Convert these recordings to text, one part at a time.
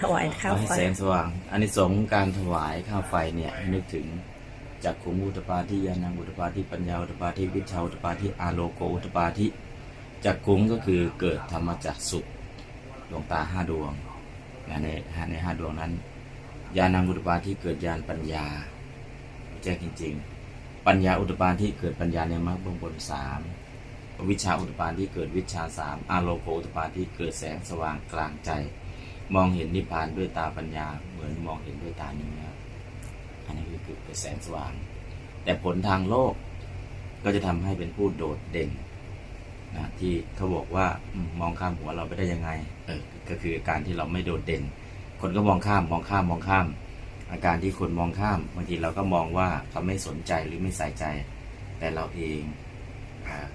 ถวายข้าวให้ไฟแสงสว่างอันนี้สงส์การถวายข้าวไฟเนี่ยให้นึกถึงจากขุมอุตตปาทิยานังอุตตปาทิปัญญาอุตตปาทิวิชาอุตตปาทิอาโลโกอุตตปาทิจากขุมก็คือเกิดธรรมจักสุขดวงตาห้าดวงนะในในห้าดวงนั้นญาณังอุตตปาทิเกิดญาณปัญญาแจ้งจริง ๆ ปัญญาอุตตปาที่เกิดปัญญาในมรรคเบื้องบนสามวิชาอุตตปาที่เกิดวิชาสามอาโลโกอุตตปาที่เกิดแสงสว่างกลางใจ มองเห็นนิพพานด้วยตาปัญญา เหมือนมองเห็นด้วยตาเนื้ออันนี้คือคือแสงสว่าง แต่ผลทางโลกก็จะทำให้เป็นผู้โดดเด่นนะที่เขาบอกว่ามมองข้ามหัวเราไปได้ยังไงเออก็คือการที่เราไม่โดดเด่น คนก็มองข้ามมองข้ามมองข้าม อาการที่คนมองข้ามบางทีเราก็มองว่าเขาไม่สนใจหรือไม่ใส่ใจ แต่เราเองอ่า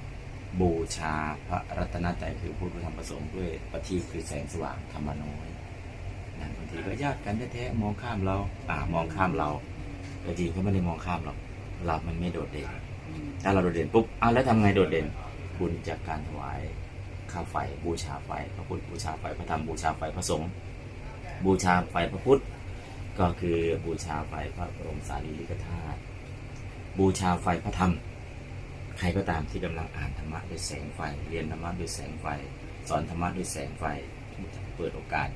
บูชาพระรัตนตรัยคือผู้ธธรรมประสงค์ด้วยปฏิคือแสงสว่างธรรมน้อยนะบางทีก็ญาติกันแท้ๆมองข้ามเราอ่ามองข้ามเราแต่จริงเขาไม่ได้มองข้ามหรอกเรามันไม่โดดเด่น ถ้าเราโดดเด่นปุ๊บอ้าวแล้วทำไงโดดเด่น บุญจากการถวายข้าวไฟบูชาไฟพระพุทธบูชาไฟพระธรรมบูชาไฟพระสงฆ์บูชาไฟพระพุทธก็คือบูชาไฟพระบรมสารีริกธาตุบูชาไฟพระธรรม รก็ตามที่กำลังอ่านธรรมะด้วยแสงไฟ เรียนธรรมะด้วยแสงไฟ สอนธรรมะด้วยแสงไฟเปิดโอกาส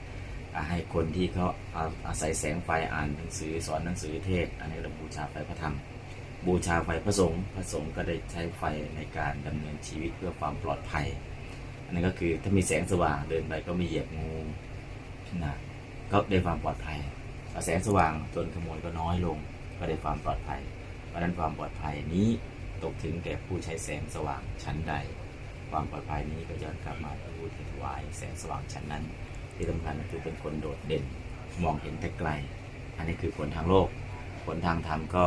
ให้คนที่เขาอาอาศัยแสงไฟอ่านหนังสือสอนหนังสือเทศ อันนี้เราบูชาไฟพระธรรม บูชาไฟพระสงฆ์พระสงฆ์ก็ได้ใช้ไฟในการดำเนินชีวิตเพื่อความปลอดภัย อันนี้ก็คือถ้ามีแสงสว่างเดินไปก็ไม่เหยียบงูนะก็ได้ความปลอดภัยแสงสว่างจนขโมยก็น้อยลง ก็ได้ความปลอดภัยเพราะนั้นความปลอดภัยนี้ ตกถึงแก่ผู้ใช้แสงสว่างชั้นใด ความปลอดภัยนี้ก็ย้อนกลับมาที่ผู้ที่ถวายแสงสว่างชั้นนั้น ที่สำคัญก็คือเป็นคนโดดเด่นมองเห็นแต่ไกล อันนี้คือผลทางโลก ผลทางธรรมก็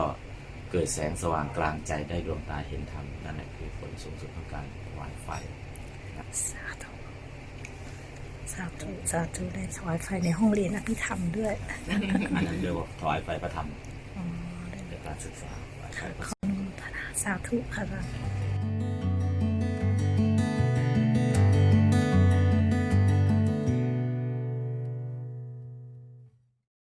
เกิดแสงสว่างกลางใจได้ดวงตาเห็นธรรมนั่นแหละคือผลสูงสุดของการถวายไฟสาธุสาธุสาธุได้ถวายไฟในห้องเรียนอภิธรรมด้วย อันนั้นเรียกว่าถวายไฟพระธรรมอ๋อได้ในการศึกษาถวายไฟพระ สาธุค่ะ